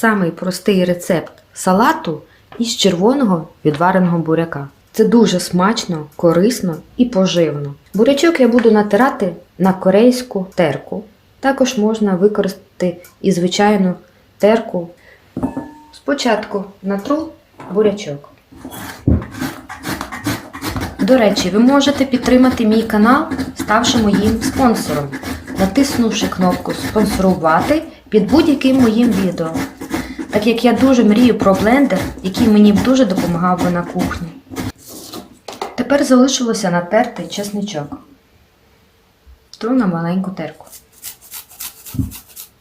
самий простий рецепт салату із червоного відвареного буряка. Це дуже смачно, корисно і поживно. Бурячок я буду натирати на корейську терку. Також можна використати і звичайну терку. Спочатку натру бурячок. До речі, ви можете підтримати мій канал, ставши моїм спонсором, натиснувши кнопку Спонсорувати під будь-яким моїм відео. Так як я дуже мрію про блендер, який мені б дуже допомагав би на кухні. Тепер залишилося натерти чесничок. Тру на маленьку терку.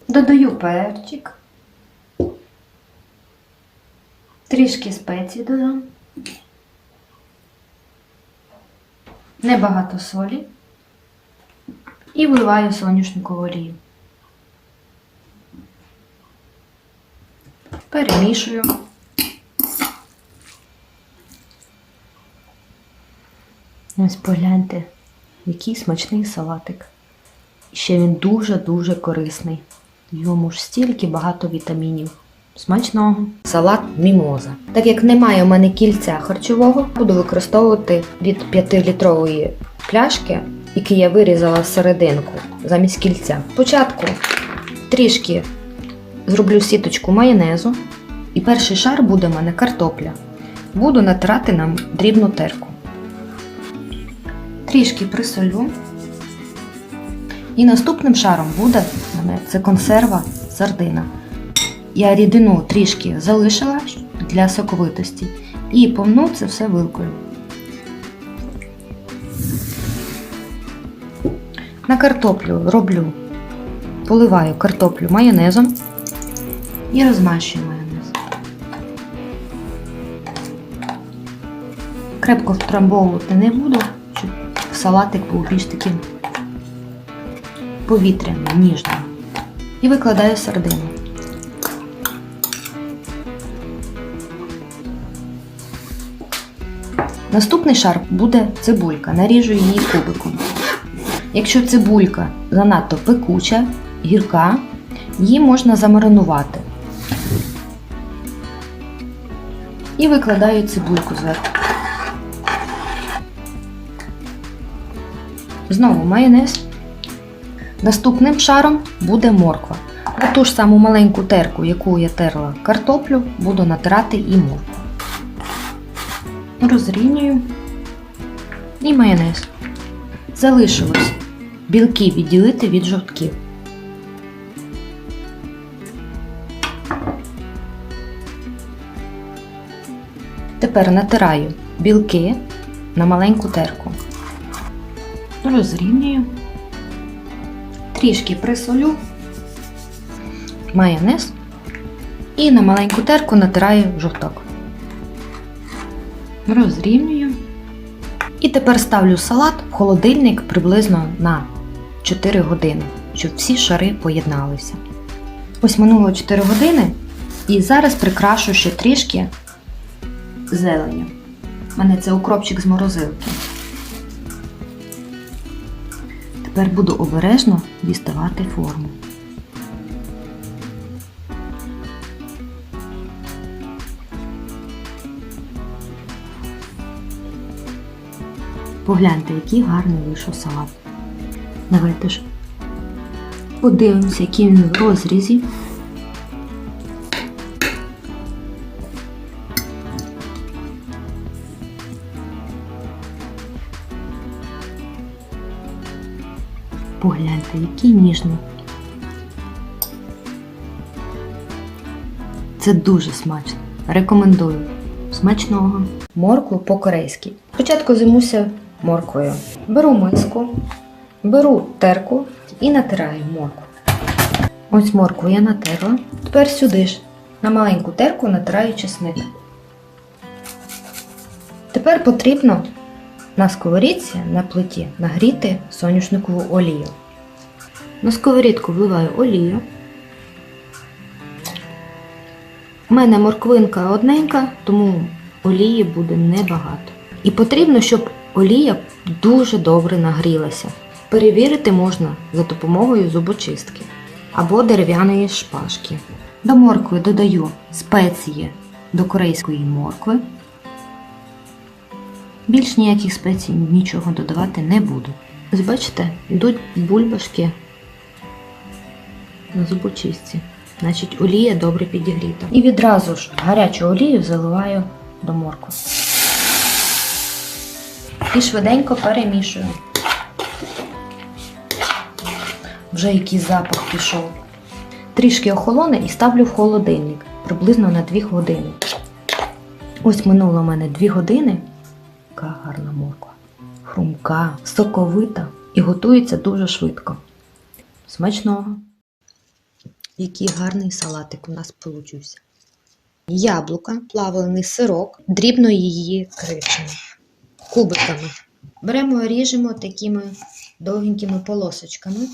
Додаю перчик. Трішки спецій додам. Небагато солі. І вливаю соняшникову олію. Перемішую. Ось погляньте, який смачний салатик. І ще він дуже-дуже корисний. В ньому ж стільки багато вітамінів. Смачного. Салат мімоза. Так як немає у мене кільця харчового, буду використовувати від 5-літрової пляшки, які я вирізала серединку замість кільця. Спочатку трішки зроблю сіточку майонезу, і перший шар буде в мене картопля. Буду натирати нам дрібну терку. Трішки присолю. І наступним шаром буде це консерва сардина. Я рідину трішки залишила для соковитості і повну це все вилкою. На картоплю роблю, поливаю картоплю майонезом і розмащую майонез. Крепко втрамбовувати не буду, щоб салатик був більш таким повітряним, ніжним. І викладаю сардину. Наступний шар буде цибулька. Наріжу її кубиком. Якщо цибулька занадто пекуча, гірка, її можна замаринувати. І викладаю цибульку зверху. Знову майонез. Наступним шаром буде морква. В ту ж саму маленьку терку, яку я терла картоплю, буду натирати і моркву. Розрівнюю і майонез. Залишилось білки відділити від жовтків. Тепер натираю білки на маленьку терку. Розрівнюю, трішки присолю, майонез і на маленьку терку натираю жовток. Розрівнюю. І тепер ставлю салат в холодильник приблизно на 4 години, щоб всі шари поєдналися. Ось минуло 4 години, і зараз прикрашу ще трішки зеленю. У мене це укропчик з морозилки. Тепер буду обережно діставати форму. Погляньте, який гарний вийшов салат. Давайте ж подивимося, який він в розрізі. Який ніжний. Це дуже смачно. Рекомендую. Смачного. Моркву по-корейськи. Спочатку займуся морквою. Беру миску, беру терку і натираю моркву. Ось моркву я натерла. Тепер сюди ж на маленьку терку натираю чесник. Тепер потрібно на сковорідці на плиті нагріти соняшникову олію. На сковорідку вливаю олію. У мене морквинка одненька, тому олії буде небагато. І потрібно, щоб олія дуже добре нагрілася. Перевірити можна за допомогою зубочистки або дерев'яної шпажки. До моркви додаю спеції до корейської моркви. Більш ніяких спецій нічого додавати не буду. Ось бачите, йдуть бульбашки на зубочистці. Значить, олія добре підігріта. І відразу ж гарячу олію заливаю до моркви. І швиденько перемішую. Вже який запах пішов. Трішки охолоне і ставлю в холодильник приблизно на 2 години. Ось минуло в мене 2 години. Яка гарна морква. Хрумка, соковита і готується дуже швидко. Смачного! Який гарний салатик у нас получився. Яблука, плавлений сирок, дрібно її кришимо кубиками. Беремо і ріжемо такими довгенькими полосочками.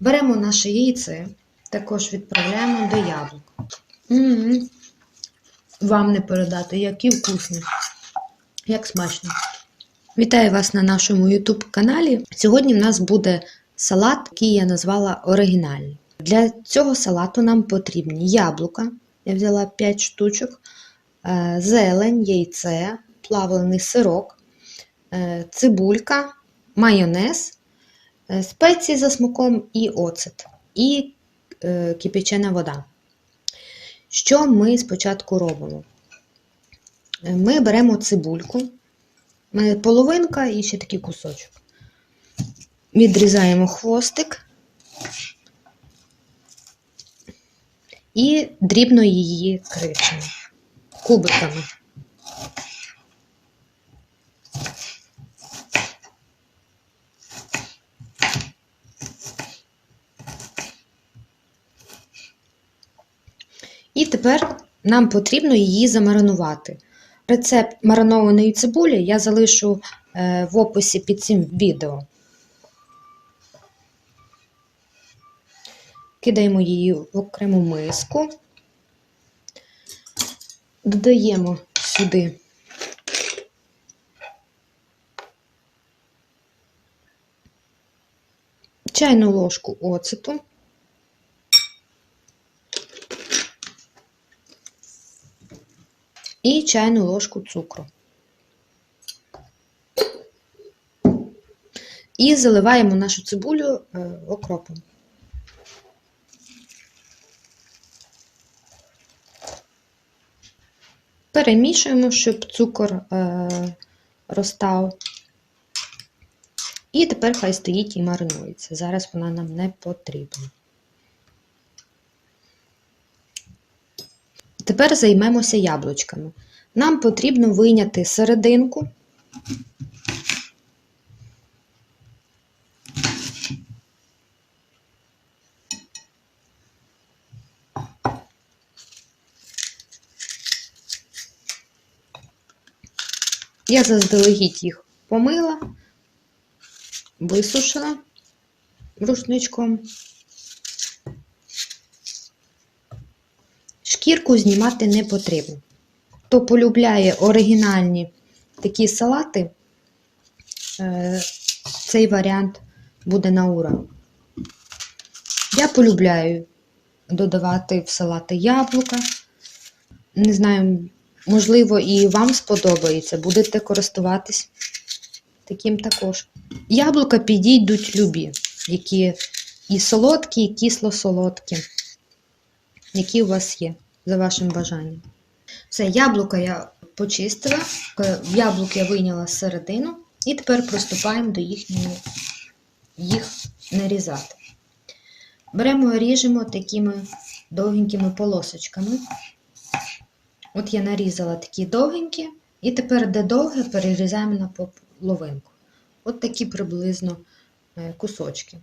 Беремо наше яйце, також відправляємо до яблук. М-м-м. Вам не передати, які вкусні, як смачно. Вітаю вас на нашому YouTube каналі. Сьогодні в нас буде салат, який я назвала оригінальний. Для цього салату нам потрібні яблука. Я взяла 5 штучок, е, зелень, яйце, плавлений сирок, е, цибулька, майонез, е, спеції за смаком і оцет, і кипячена вода. Що ми спочатку робимо? Ми беремо цибульку, половинка і ще такий кусочок. Відрізаємо хвостик і дрібно її кришимо кубиками. І тепер нам потрібно її замаринувати. Рецепт маринованої цибулі я залишу е, в описі під цим відео. Кидаємо її в окрему миску, додаємо сюди чайну ложку оцету. і чайну ложку цукру. І заливаємо нашу цибулю е, окропом. Перемішуємо, щоб цукор е, розтав. І тепер хай стоїть і маринується. Зараз вона нам не потрібна. Тепер займемося яблучками. Нам потрібно вийняти серединку. Я заздалегідь їх помила, висушила рушничком. Шкірку знімати не потрібно. Хто полюбляє оригінальні такі салати, е, цей варіант буде на ура. Я полюбляю додавати в салати яблука. Не знаю, можливо, і вам сподобається, будете користуватись таким також. Яблука підійдуть любі, які і солодкі, і кисло-солодкі, які у вас є, за вашим бажанням. Все, яблука я почистила, е, яблук я вийняла середину, і тепер приступаємо до їхньої, їх нарізати. Беремо і ріжемо такими довгенькими полосочками. От я нарізала такі довгенькі, і тепер, де довге, перерізаємо на половинку. От такі приблизно е, кусочки.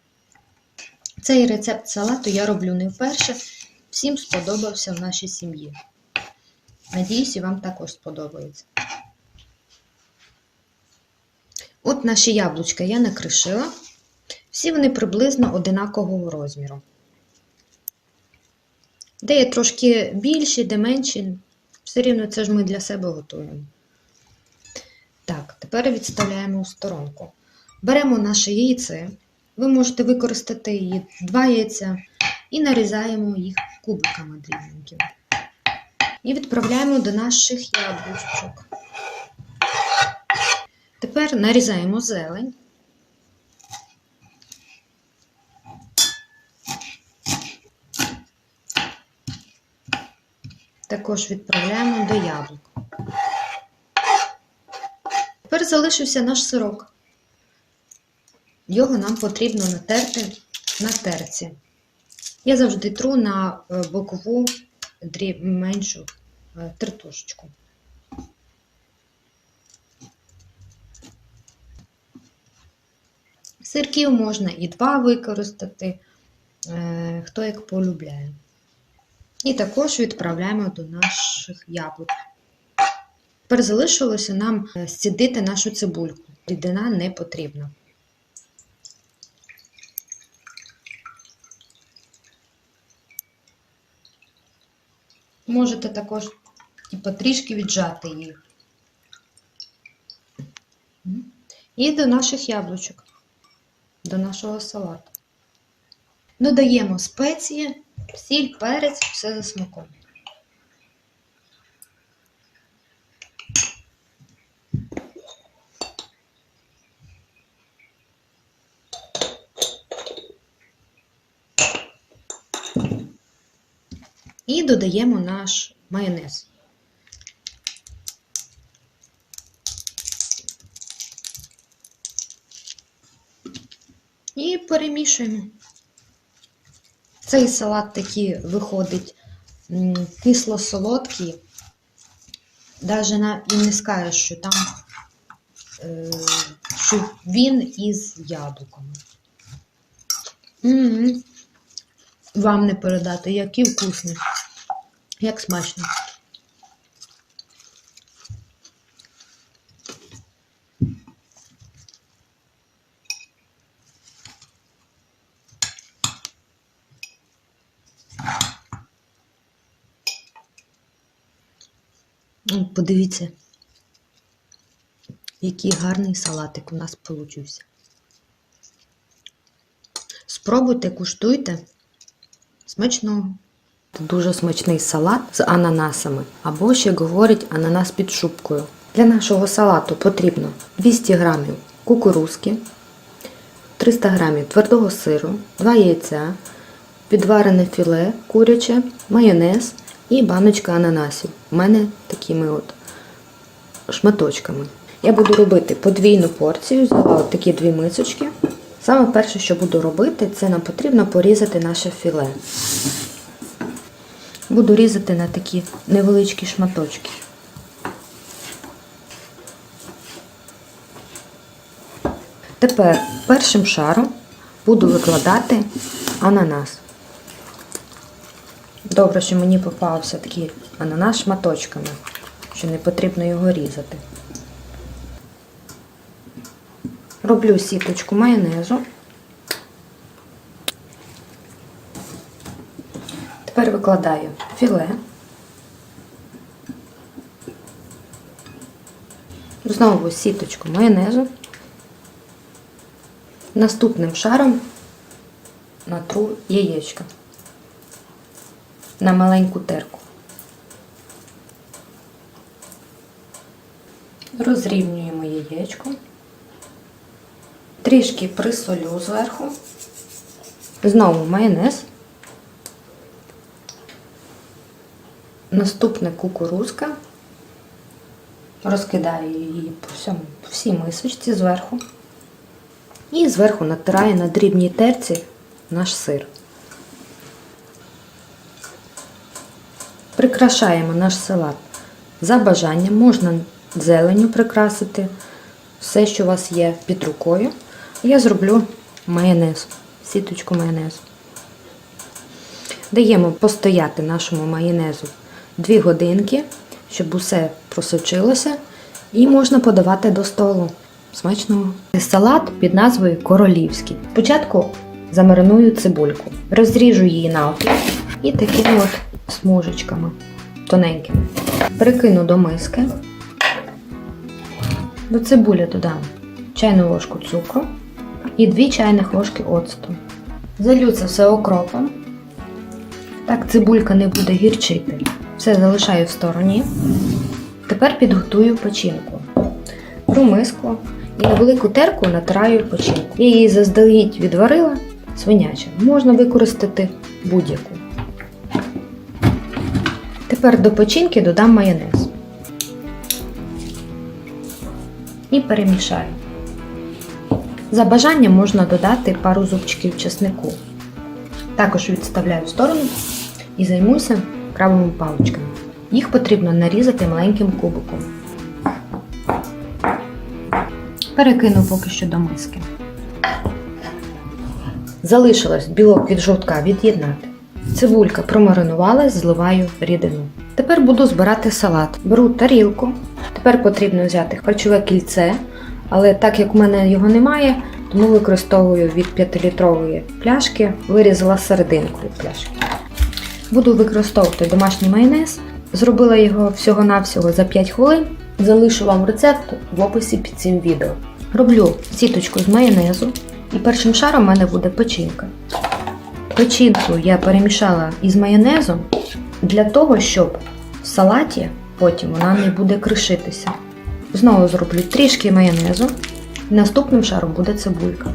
Цей рецепт салату я роблю не вперше. Всім сподобався в нашій сім'ї. Надіюсь, і вам також сподобається. От наші яблучка я накришила. Всі вони приблизно одинакового розміру. Де є трошки більші, де менші, все рівно це ж ми для себе готуємо. Так, тепер відставляємо у сторонку. Беремо наше яйце. Ви можете використати її два яйця, і нарізаємо їх кубиками дрібненькими. І відправляємо до наших яблучок. Тепер нарізаємо зелень. Також відправляємо до яблук. Тепер залишився наш сирок. Його нам потрібно натерти на терці. Я завжди тру на е, бокову меншу е, тертушечку. Сирків можна і два використати, е, хто як полюбляє. І також відправляємо до наших яблук. Тепер залишилося нам е, зцідити нашу цибульку. Рідина не потрібна. Можете також і потрішки віджати її. І до наших яблучок, до нашого салату. Додаємо спеції, сіль, перець, все за смаком. І додаємо наш майонез. І перемішуємо. Цей салат такий виходить кисло-солодкий. Даже на, і не скажеш, що там е, що він із яблуками. М-м. Вам не передати, який вкусний, як смачно. Подивіться, який гарний салатик у нас получився. Спробуйте, куштуйте. Смачного. Дуже смачний салат з ананасами, або ще говорять ананас під шубкою. Для нашого салату потрібно 200 г кукурузки, 300 г твердого сиру, 2 яйця, підварене філе куряче, майонез і баночка ананасів. У мене такими от шматочками. Я буду робити подвійну порцію, взяла такі дві мисочки. Саме перше, що буду робити, це нам потрібно порізати наше філе. Буду різати на такі невеличкі шматочки. Тепер першим шаром буду викладати ананас. Добре, що мені попався такий ананас шматочками, що не потрібно його різати. Роблю сіточку майонезу. Тепер викладаю філе. Знову сіточку майонезу. Наступним шаром натру яєчка на маленьку терку. Розрівнюємо яєчко. Трішки присолю зверху. Знову майонез. Наступне кукурузка. Розкидаю її по всьому, по всій мисочці зверху. І зверху натираю на дрібній терці наш сир. Прикрашаємо наш салат за бажанням. Можна зеленю прикрасити, все, що у вас є під рукою. Я зроблю майонез, сіточку майонезу. Даємо постояти нашому майонезу 2 годинки, щоб усе просочилося, і можна подавати до столу. Смачного. Салат під назвою Королівський. Спочатку замариную цибульку, розріжу її навпіл і такими от смужечками тоненькими. Прикину до миски. До цибулі додам чайну ложку цукру і 2 чайних ложки оцту. Залю це все окропом Так цибулька не буде гірчити. Все залишаю в стороні. Тепер підготую печінку. Беру миску і на велику терку натираю печінку. Я її заздалегідь відварила, свиняча. Можна використати будь-яку. Тепер до печінки додам майонез. І перемішаю. За бажанням можна додати пару зубчиків чеснику. Також відставляю в сторону і займуся крабовими паличками. Їх потрібно нарізати маленьким кубиком. Перекину поки що до миски. Залишилось білок від жовтка від'єднати. Цибулька промаринувалась, зливаю рідину. Тепер буду збирати салат. Беру тарілку. Тепер потрібно взяти харчове кільце, але так як в мене його немає, тому використовую від 5-літрової пляшки, вирізала серединку від пляшки. Буду використовувати домашній майонез. Зробила його всього-навсього за 5 хвилин. Залишу вам рецепт в описі під цим відео. Роблю сіточку з майонезу, і першим шаром в мене буде печінка. Печінку я перемішала із майонезом для того, щоб в салаті потім вона не буде кришитися. Знову зроблю трішки майонезу. І наступним шаром буде цибулька.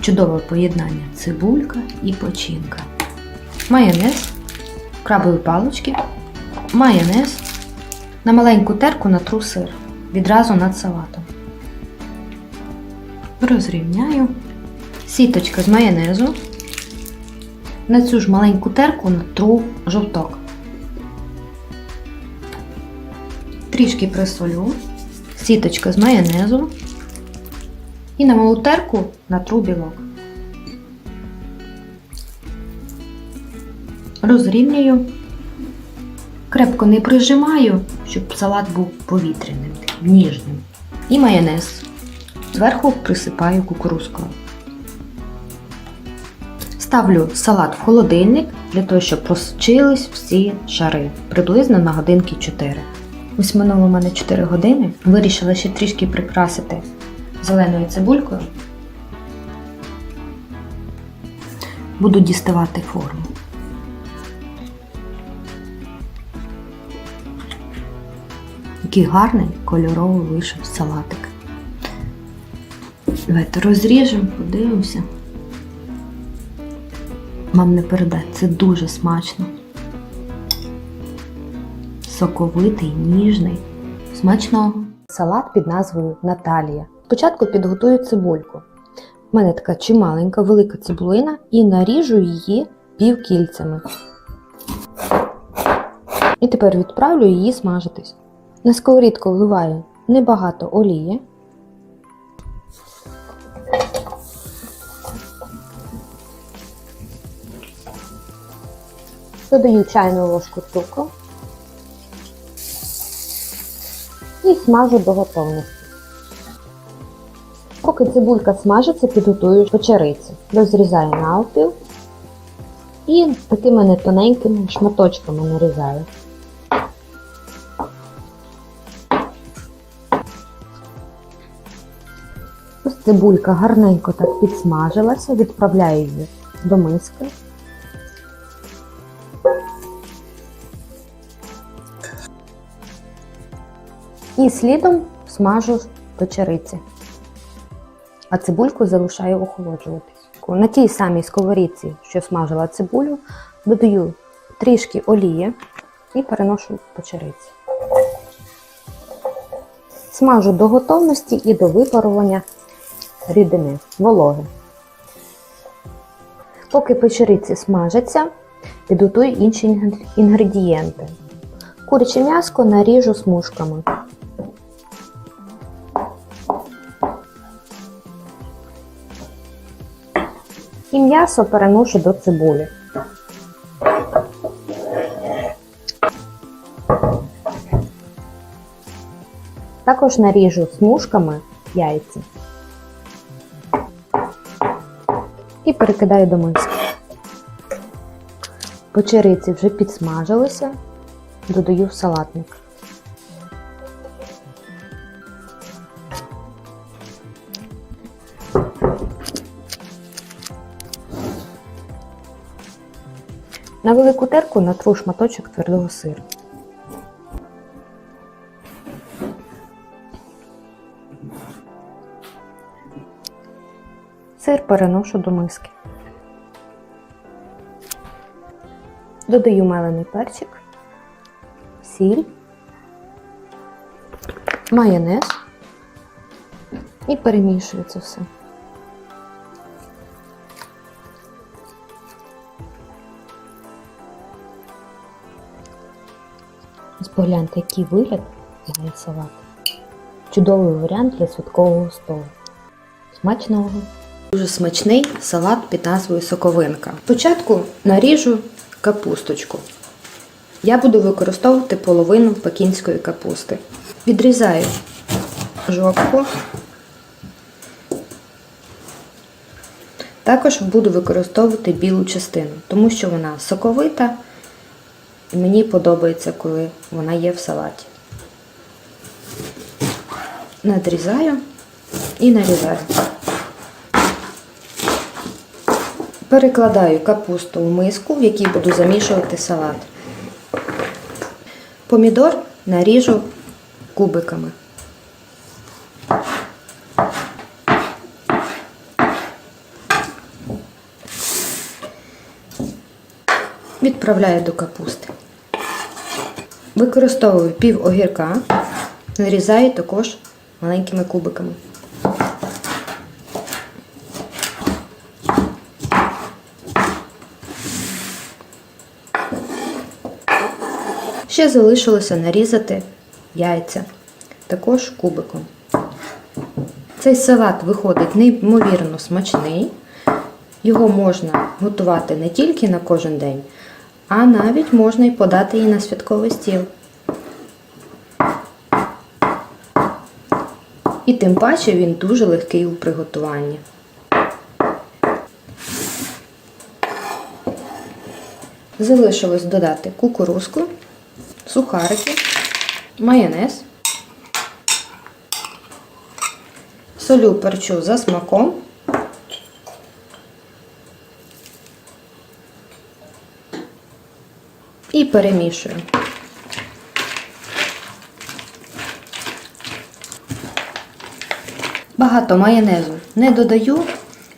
Чудове поєднання цибулька і печінка. Майонез, крабові палички, майонез. На маленьку терку натру сир відразу над салатом. Розрівняю. Сіточка з майонезу. На цю ж маленьку терку натру жовток. Трішки присолю. Сіточка з майонезу. І на малу терку натру білок. Розрівнюю. Крепко не прижимаю, щоб салат був повітряним, ніжним. І майонез. Зверху присипаю кукурузкою. Ставлю салат в холодильник для того, щоб просочились всі шари, приблизно на годинки 4. Ось минуло у мене 4 години. Вирішила ще трішки прикрасити зеленою цибулькою. Буду діставати форму. Який гарний кольоровий вийшов салатик. Давайте розріжемо, подивимося. Вам не передать, це дуже смачно. Соковитий, ніжний, смачного. Салат під назвою Наталія. Спочатку підготую цибульку. У мене така чималенька, велика цибулина і наріжу її півкільцями. І тепер відправлю її смажитись. На сковорідку вливаю небагато олії. Додаю чайну ложку цукру і смажу до готовності. Поки цибулька смажиться, підготую печериці. Розрізаю навпіл і такими не тоненькими шматочками нарізаю. Ось цибулька гарненько так підсмажилася, відправляю її до миски. І слідом смажу печериці. А цибульку залишаю охолоджуватись. На тій самій сковорідці, що смажила цибулю, додаю трішки олії і переношу печериці. Смажу до готовності і до випарування рідини, вологи. Поки печериці смажаться, підготую інші інгредієнти. Куряче м'яско наріжу смужками. І м'ясо переношу до цибулі. Також наріжу смужками яйця. І перекидаю до миски. Печериці вже підсмажилися, додаю в салатник. На велику терку натру шматочок твердого сиру. Сир переношу до миски. Додаю мелений перчик, сіль, майонез і перемішую це все. Погляньте, який вигляд має салат. Чудовий варіант для святкового столу. Смачного! Дуже смачний салат під назвою соковинка. Спочатку наріжу капусточку. Я буду використовувати половину пекінської капусти. Відрізаю жовтку. Також буду використовувати білу частину, тому що вона соковита і мені подобається, коли вона є в салаті. Надрізаю і нарізаю. Перекладаю капусту в миску, в якій буду замішувати салат. Помідор наріжу кубиками. Відправляю до капусти. Використовую пів огірка, нарізаю також маленькими кубиками. Ще залишилося нарізати яйця, також кубиком. Цей салат виходить неймовірно смачний. Його можна готувати не тільки на кожен день, а навіть можна і подати і на святковий стіл. І тим паче він дуже легкий у приготуванні. Залишилось додати кукурузку, сухарики, майонез, солю перчу за смаком. І перемішую. Багато майонезу не додаю,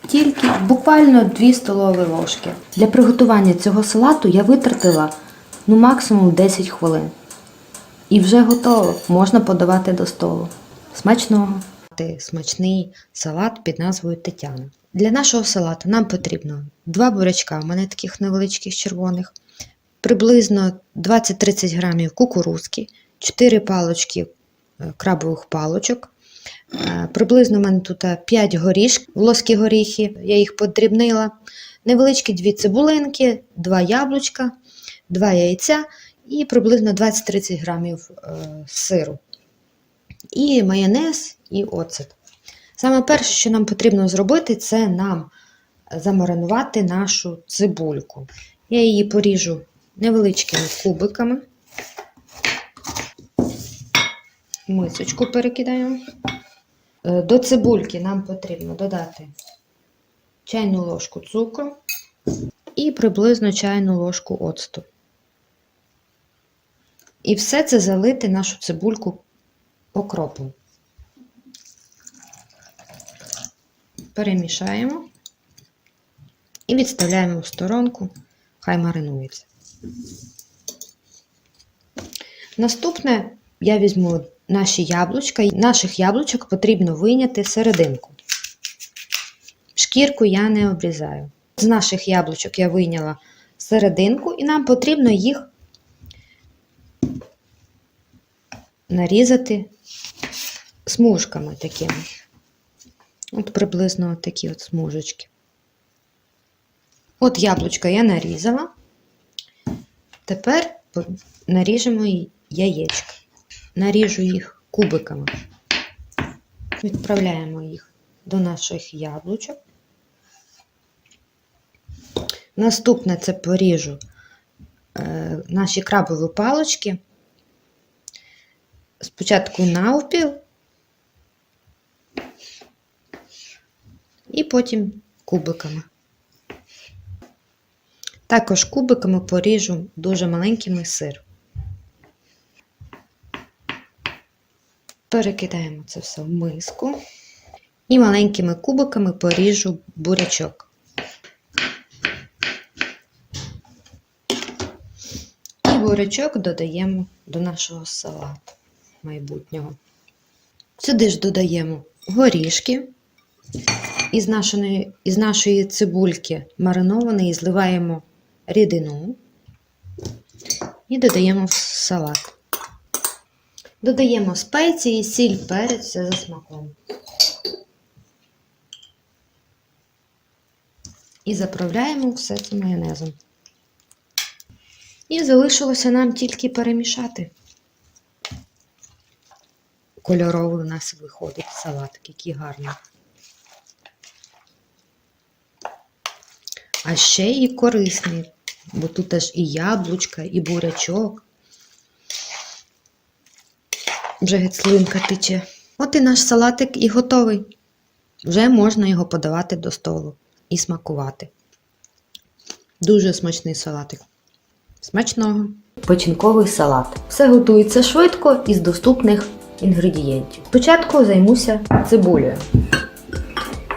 тільки буквально 2 столові ложки. Для приготування цього салату я витратила ну максимум 10 хвилин. І вже готово, можна подавати до столу. Смачного! Смачний салат під назвою Тетяна. Для нашого салату нам потрібно 2 бурячка, у мене таких невеличких червоних, приблизно 20-30 грамів кукурузки, 4 палочки е, крабових палочок. Е, Приблизно в мене тут 5 горішків, волоські горіхи, я їх подрібнила. Невеличкі 2 цибулинки, 2 яблучка, 2 яйця і приблизно 20-30 грамів е, сиру. І майонез, і оцет. Саме перше, що нам потрібно зробити, це нам замаринувати нашу цибульку. Я її поріжу невеличкими кубиками. Мисочку перекидаємо. Е, До цибульки нам потрібно додати чайну ложку цукру і приблизно чайну ложку оцту. І все це залити нашу цибульку окропом. Перемішаємо і відставляємо в сторонку, хай маринується. Наступне я візьму наші яблучка. Наших яблучок потрібно вийняти серединку. Шкірку я не обрізаю. З наших яблучок я вийняла серединку, і нам потрібно їх нарізати смужками такими. От приблизно от такі от смужечки. От яблучко я нарізала. Тепер наріжемо і яєчка. Наріжу їх кубиками. Відправляємо їх до наших яблучок. Наступне це поріжу е, наші крабові палочки. Спочатку навпіл, і потім кубиками. Також кубиками поріжу дуже маленькими сир. Перекидаємо це все в миску. І маленькими кубиками поріжу бурячок. І бурячок додаємо до нашого салату майбутнього. Сюди ж додаємо горішки. Із нашої, із нашої цибульки маринованої зливаємо рідину і додаємо в салат. Додаємо спеції, сіль, перець все за смаком. І заправляємо все це майонезом. І залишилося нам тільки перемішати. Кольоровий у нас виходить салатик, який гарний. А ще і корисний, бо тут аж і яблучка, і бурячок. Вже геть слинка тече. От і наш салатик і готовий. Вже можна його подавати до столу і смакувати. Дуже смачний салатик. Смачного! Печінковий салат. Все готується швидко із доступних інгредієнтів. Спочатку займуся цибулею.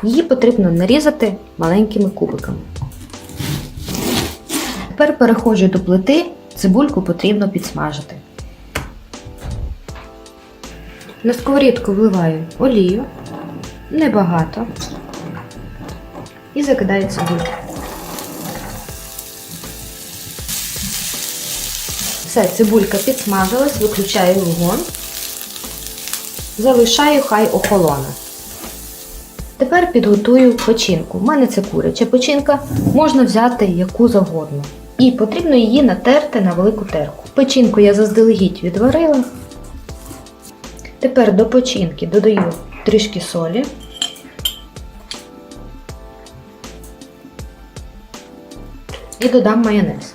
Її потрібно нарізати маленькими кубиками. Тепер переходжу до плити, цибульку потрібно підсмажити. На сковорідку вливаю олію, небагато, і закидаю цибульку. Все, цибулька підсмажилась, виключаю вогонь, залишаю, хай охолоне. Тепер підготую печінку. У мене це куряча печінка, можна взяти яку завгодно. І потрібно її натерти на велику терку. Печінку я заздалегідь відварила. Тепер до печінки додаю трішки солі. І додам майонез.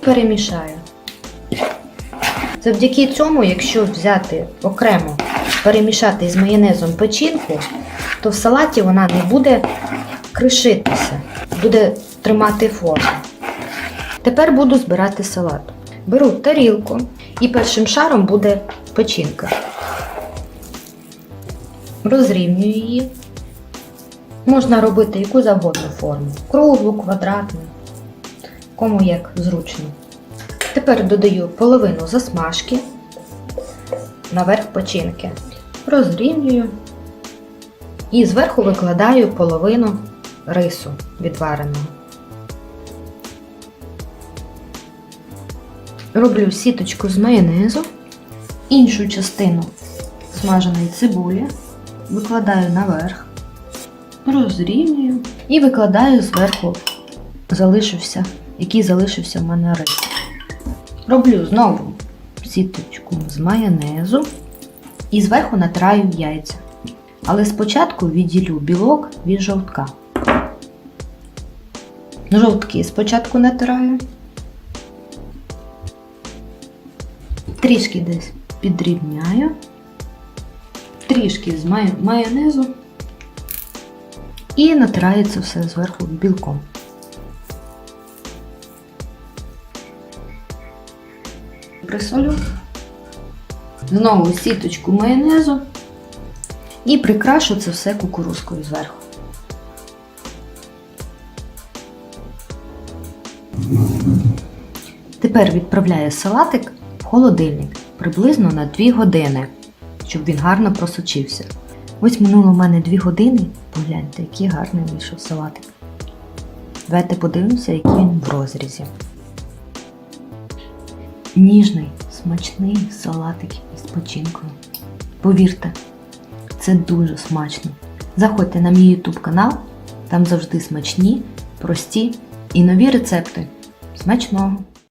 Перемішаю. Завдяки цьому, якщо взяти окремо, перемішати з майонезом печінку, то в салаті вона не буде кришитися, буде тримати форму. Тепер буду збирати салат. Беру тарілку і першим шаром буде печінка. Розрівнюю її. Можна робити яку завгодно форму. Круглу, квадратну, кому як зручно. Тепер додаю половину засмажки наверх печінки. Розрівнюю і зверху викладаю половину рису відвареного. Роблю сіточку з майонезу, іншу частину смаженої цибулі викладаю наверх, розрівнюю і викладаю зверху залишився, який залишився в мене рис. Роблю знову сіточку з майонезу і зверху натираю яйця. Але спочатку відділю білок від жовтка. Жовтки спочатку натираю. Трішки десь підрівняю, трішки з майонезу і натираю це все зверху білком. Присолю. Знову сіточку майонезу і прикрашу це все кукурузкою зверху. Тепер відправляю салатик холодильник приблизно на 2 години, щоб він гарно просочився. Ось минуло в мене 2 години. Погляньте, який гарний вийшов салатик. Давайте подивимося, який він в розрізі. Ніжний, смачний салатик із печінкою. Повірте, це дуже смачно. Заходьте на мій YouTube канал, там завжди смачні, прості і нові рецепти. Смачного!